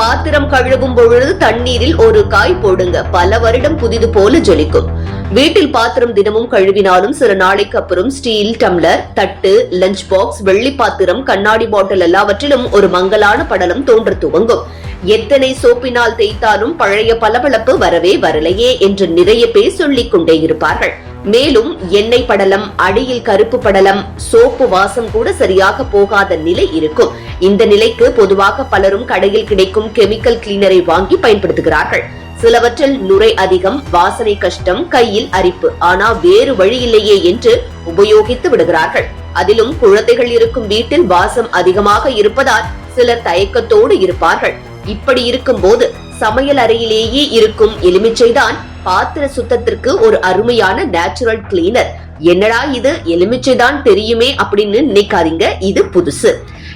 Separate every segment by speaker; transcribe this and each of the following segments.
Speaker 1: பாத்திரம் கழுவும் பொழுது தண்ணீரில் ஒரு காய் போடுங்க. பல வருடம் புதிது போல ஜொலிக்கும். வீட்டில் பாத்திரம் தினமும் கழுவினாலும் சில நாளைக்கு அப்புறம் ஸ்டீல் டம்ளர் தட்டு லஞ்ச் பாக்ஸ் வெள்ளி பாத்திரம் கண்ணாடி பாட்டில் எல்லாவற்றிலும் ஒரு மங்கலான படலம் தோன்ற துவங்கும். எத்தனை சோப்பினால் தேய்த்தாலும் பழைய பளபளப்பு வரவே வரலையே என்று நிறைய பேர் சொல்லிக் கொண்டே இருப்பார்கள். மேலும் எண்ணெய் படலம் அடியில் கருப்பு படலம் சோப்பு வாசம் கூட சரியாக போகாத நிலை இருக்கும். இந்த நிலைக்கு பொதுவாக பலரும் கடையில் கிடைக்கும் கெமிக்கல் கிளீனரை வாங்கி பயன்படுத்துகிறார்கள். சிலவற்றில் நுரை அதிகம் வாசனை கஷ்டம் கையில் அரிப்பு. ஆனா வேறு வழி இல்லையே என்று உபயோகித்து விடுகிறார்கள். அதிலும் குழந்தைகள் இருக்கும் வீட்டில் வாசம் அதிகமாக இருப்பதால் சிலர் தயக்கத்தோடு இருப்பார்கள். இப்படி இருக்கும் போது சமையல் அறையிலேயே இருக்கும் எலுமிச்சைதான் பாத்திர சுத்தத்திற்கு ஒரு அருமையான நேச்சுரல் கிளீனர் என்னடா இது? எலுமிச்சைதான் தெரியுமே அப்படின்னு நினைக்காதீங்க. இது புதுசு.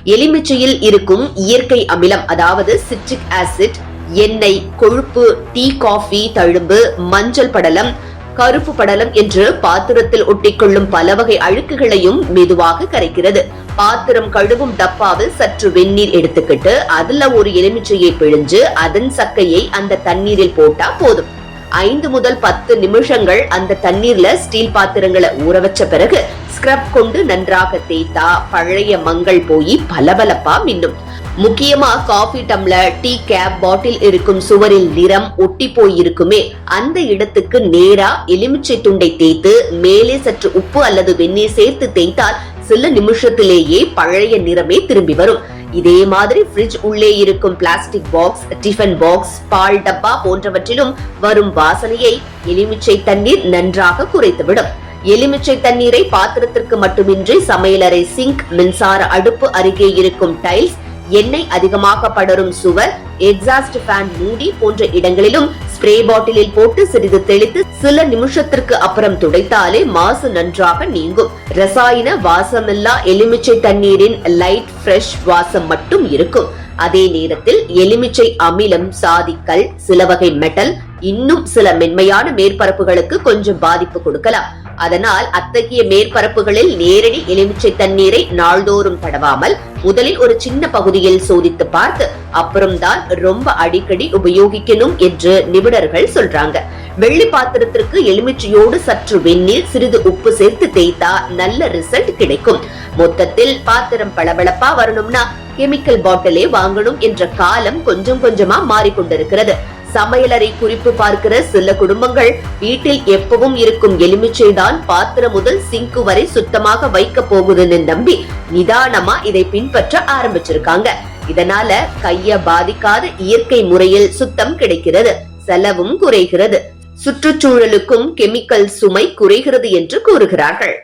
Speaker 1: எலுமிச்சையில் இருக்கும் இயற்கை அமிலம் அதாவது சிட்ரிக் ஆசிட் எண்ணெய் கொழுப்பு டீ காஃபி தழும்பு மஞ்சள் படலம் கருப்பு படலம் என்று பாத்திரத்தில் ஒட்டிக்கொள்ளும் பல வகை அழுக்குகளையும் மெதுவாக கரைக்கிறது. பாத்திரம் கழுவும் டப்பாவில் சற்று வெந்நீர் எடுத்துக்கிட்டு அதுல ஒரு எலுமிச்சையை பிழிஞ்சு அதன் சக்கையை அந்த தண்ணீரில் போட்டா போதும். ஐந்து முதல் பத்து நிமிஷங்கள் அந்த தண்ணீர்ல ஸ்டீல் பாத்திரங்களை ஊற வச்ச பிறகு ஸ்க்ரப் கொண்டு நன்றாக தேய்த்தா பழைய மங்கள் போய் பளபளப்பா மின்னும். முக்கியமா coffee tumbler tea cup bottle இருக்கும் சுவரில் நிறம் ஒட்டி போயிருக்குமே அந்த இடத்துக்கு நேரா எலுமிச்சை துண்டை தேய்த்து மேலே சற்று உப்பு அல்லது வெந்நீர் சேர்த்து தேய்த்தால் சில நிமிஷத்திலேயே பழைய நிறமே திரும்பி வரும். இதே மாதிரி ஃப்ரிட்ஜ் உள்ளே இருக்கும் பிளாஸ்டிக் பாக்ஸ் டிஃபன் பாக்ஸ் பால் டப்பா போன்றவற்றிலும் வரும் வாசனையை எலுமிச்சை தண்ணீர் நன்றாக குறைத்துவிடும். எலுமிச்சை தண்ணீரை பாத்திரத்திற்கு மட்டுமின்றி சமையலறை சிங்க் மின்சார அடுப்பு அருகே இருக்கும் டைல்ஸ் எண்ணெய் அதிகமாக படரும் சுவர் எக்ஸாஸ்ட் ஃபேன் மூடி போன்ற இடங்களிலும் ஸ்ப்ரே பாட்டிலில் போட்டு சிறிது தெளித்து சில நிமிஷத்திற்கு அப்புறம் துடைத்தாலே மாசு நன்றாக நீங்கும். ரசாயன வாசமில்லா எலுமிச்சை தண்ணீரின் லைட் ஃப்ரெஷ் வாசம் மட்டும் இருக்கும். அதே நேரத்தில் எலுமிச்சை அமிலம் சாதிக்கல் சில வகை மெட்டல் இன்னும் சில மென்மையான மேற்பரப்புகளுக்கு கொஞ்சம் பாதிப்பு கொடுக்கலாம். அதனால் அத்தகைய மேற்பரப்புகளில் நேரடி எலுமிச்சை தண்ணீரை நாள்தோறும் தடவாமல் முதலில் ஒரு சின்ன பகுதியில் சோதித்து பார்த்து அப்புறம்தான் ரொம்ப அடிக்கடி உபயோகிக்கணும் என்று நிபுணர்கள் சொல்றாங்க. வெள்ளி பாத்திரத்திற்கு எலுமிச்சையோடு சற்று வெந்நீர் சிறிது உப்பு சேர்த்து தேய்த்தா நல்ல ரிசல்ட் கிடைக்கும். மொத்தத்தில் பாத்திரம் பளபளப்பா வரணும்னா கெமிக்கல் பாட்டிலே வாங்கணும் என்ற காலம் கொஞ்சம் கொஞ்சமா மாறிக்கொண்டிருக்கிறது. சமையலறை குறிப்பு பார்க்கிற சில குடும்பங்கள் வீட்டில் எப்பவும் இருக்கும் எலுமிச்சை தான் பாத்திரம் முதல் சிங்கு வரை சுத்தமாக வைக்க போகுதுன்னு நம்பி நிதானமா இதை பின்பற்ற ஆரம்பிச்சிருக்காங்க. இதனால கைய பாதிக்காத இயற்கை முறையில் சுத்தம் கிடைக்கிறது செலவும் குறைகிறது. சுற்றுச்சூழலுக்கும் கெமிக்கல் சுமை குறைகிறது என்று கூறுகிறார்கள்.